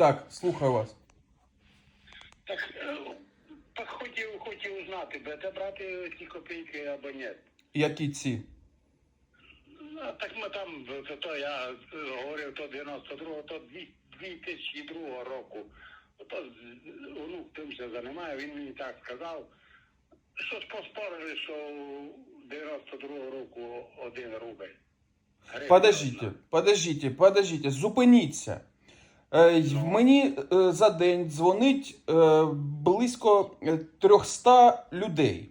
Так, слухаю вас. Так, е, так хотів, хотів узнати, будете брати ці копійки або ні. Які ці? А так ми там, то, то я говорив, то 92-го, то 2002 року. То онук тим се займає, він мені так сказав. Щось поспорили, що 92-го року один рубль. Подождіть, одна. подождіть, подождіть, зупиніться. Е, Ну. Мені е, за день дзвонить е, близько е, 300 людей.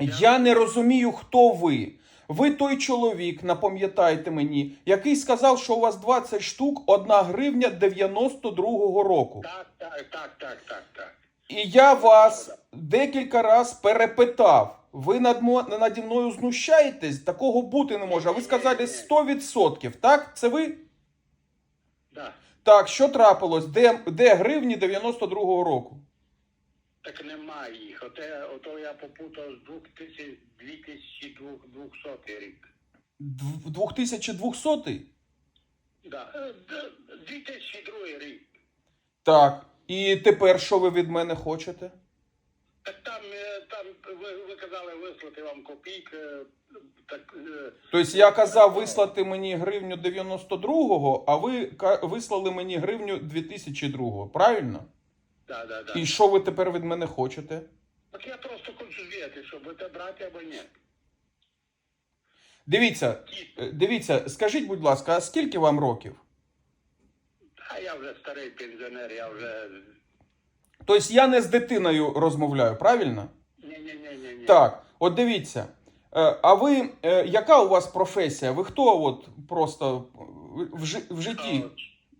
Я не розумію, хто ви. Ви той чоловік, напам'ятайте мені, який сказав, що у вас 20 штук, 1 гривня 92-го року. Так, так, так, так, так, так. І я вас декілька раз перепитав. Ви над наді мною знущаєтесь? Такого бути не може. А ви сказали 100%, так? Це ви? Да. Так, що трапилось? Де, де гривні 92-го року? Так немає їх. Оте, ото я попутав з 2000, 2200 рік. Дв- 2200? Да. е, д- 2002 рік. Так. І тепер що ви від мене хочете? Так там, е, там ви, ви казали вислати вам копійки. е, Так, е, Тобто я казав вислати мені гривню 92-го, а ви вислали мені гривню 2002-го, правильно? да, да, да. І що ви тепер від мене хочете? Так я просто хочу звідти, щоб будете брати або ні. Дивіться, дивіться, скажіть, будь ласка, а скільки вам років? А я вже старий пенсіонер, я вже. Тобто я не з дитиною розмовляю, правильно? Ні-ні-ні-ні. Так, от дивіться. е, А ви, е, яка у вас професія? Ви хто от просто в, жи- в житті?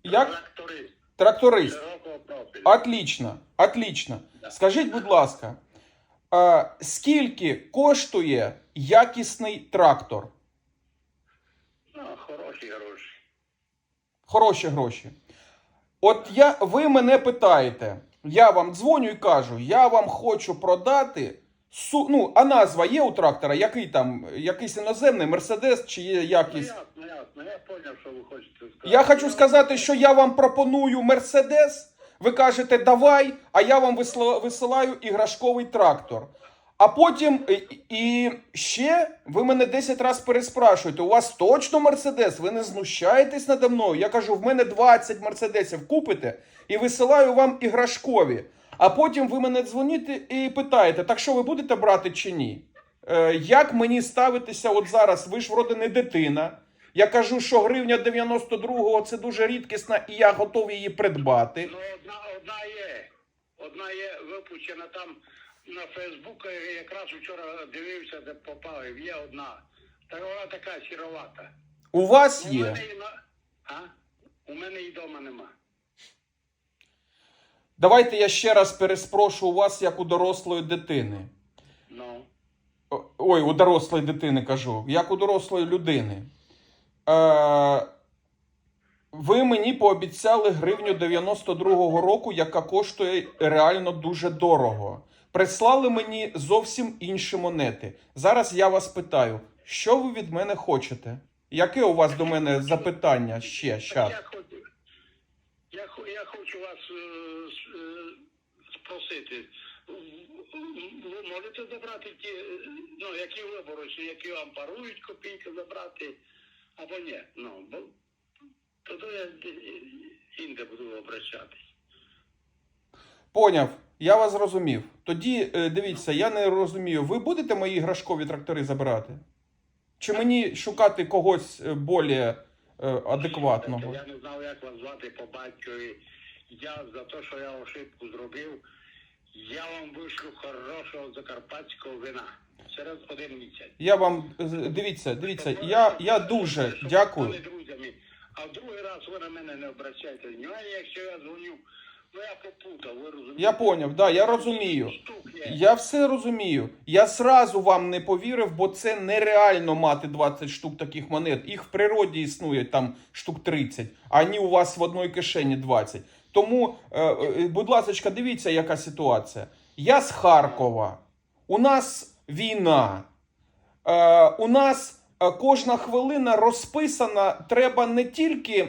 Як? Тракторист. Тракторист. Отлично, отлично. Да. Скажіть, будь ласка, а, скільки коштує якісний трактор? Ну, хороші гроші. Хороші гроші. От я, ви мене питаєте, я вам дзвоню і кажу, я вам хочу продати. Су, ну, а назва є у трактора, який там, якийсь іноземний, Мерседес чи є Ну, якийсь. ясно, ясно. Я зрозумів, що ви хочете сказати. Я хочу сказати, що я вам пропоную Мерседес. Ви кажете, давай, а я вам висилаю іграшковий трактор. А потім і ще ви мене 10 разів переспрашуєте: у вас точно Мерседес? Ви не знущаєтесь надо мною? Я кажу, в мене 20 мерседесів купите і висилаю вам іграшкові. А потім ви мене дзвоните і питаєте, так що ви будете брати чи ні? Е, як мені ставитися от зараз? Ви ж вроде не дитина. Я кажу, що гривня 92-го це дуже рідкісна, і я готовий її придбати. Ну, одна, одна є. Одна є випущена там на Фейсбуку, я якраз вчора дивився, де попав. Є одна. Та вона така сіровата. У вас У є. мене і на... А? У мене і вдома нема. Давайте я ще раз переспрошу у вас, як у дорослої дитини. Ну. Ой, у дорослої дитини кажу, як у дорослої людини. Е, ви мені пообіцяли гривню 92-го року, яка коштує реально дуже дорого. Прислали мені зовсім інші монети. Зараз я вас питаю, що ви від мене хочете? Яке у вас до мене запитання ще? Щас. Я хочу, вас е, е, спросити. Ви можете забрати ті, е, ну, які виборочі, які вам парують копійки забрати, або ні. Ну, бо тоді я інде буду обращатись. Поняв, я вас зрозумів. Тоді дивіться, я не розумію, ви будете мої іграшкові трактори забирати? Чи мені шукати когось е, більш адекватного? Я не знав, як вас звати по батькові. Я за те, що я ошибку зробив, я вам вишлю хорошого закарпатського вина через один місяць. Я вам е, дивіться, дивіться, я, я дуже дякую. друзями. А в другий раз ви на мене не обращайте. Ну, а якщо я дзвоню, ну я розумієте? Я поняв, да, я розумію. Я все розумію. Я зразу вам не повірив, бо це нереально мати 20 штук таких монет. Їх в природі існує там штук 30, а ні у вас в одній кишені 20. Тому, е, е, будь ласка, дивіться, яка ситуація. Я з Харкова. У нас війна. Е, у нас кожна хвилина розписана. Треба не тільки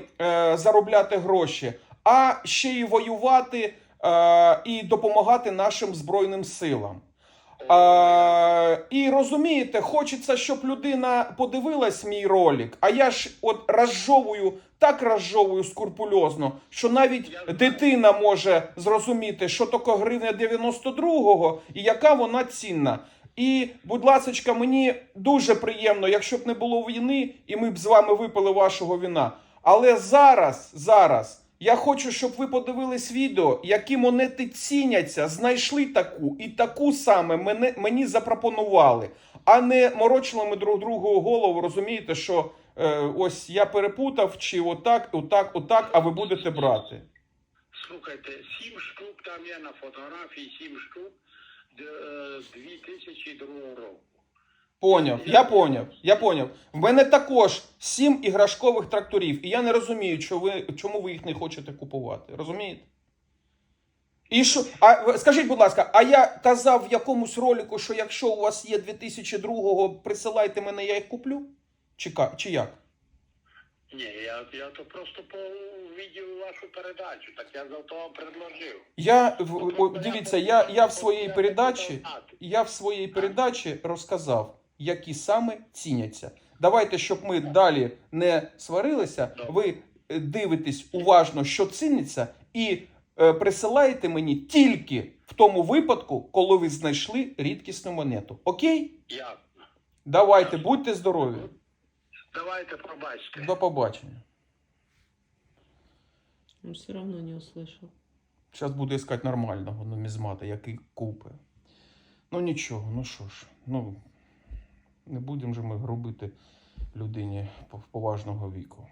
заробляти гроші, а ще й воювати е, і допомагати нашим Збройним силам. Е, і розумієте, хочеться, щоб людина подивилась мій ролик, а я ж от розжовую, так розжовую скрупульозно, що навіть дитина може зрозуміти, що таке гривня 92-го і яка вона цінна. І, будь ласка, мені дуже приємно, якщо б не було війни, і ми б з вами випили вашого віна. Але зараз, зараз я хочу, щоб ви подивились відео, які монети ціняться, знайшли таку і таку саме мене, мені запропонували, а не морочили ми друг другу голову. Розумієте, що е, ось я перепутав, чи отак, отак, отак, а ви будете брати. Слухайте, сім штук там є на фотографії, сім штук д- е, 2002 року. Поняв, я поняв, я поняв. В мене також сім іграшкових тракторів, і я не розумію, що ви, чому ви їх не хочете купувати. Розумієте? І що, а скажіть, будь ласка, а я казав в якомусь ролику, що якщо у вас є 2002-го, присилайте мене, я їх куплю? Чи, чи як? Ні, я, я то просто по відео вашу передачу, так я за то вам предложив. Я в- о, дивіться, я, я в своїй передачі. Я в своїй передачі розказав, які саме ціняться. Давайте, щоб ми далі не сварилися, ви е, дивитесь уважно, що ціниться, і е, присилаєте мені тільки в тому випадку, коли ви знайшли рідкісну монету. Окей? Я. Давайте, будьте здорові. Давайте пробачте. До побачення. Он все равно не услышал. Зараз буду іскати нормального нумізмата, який купи. Ну нічого, ну що ж, ну не будемо ж ми грубити людині пов- поважного віку.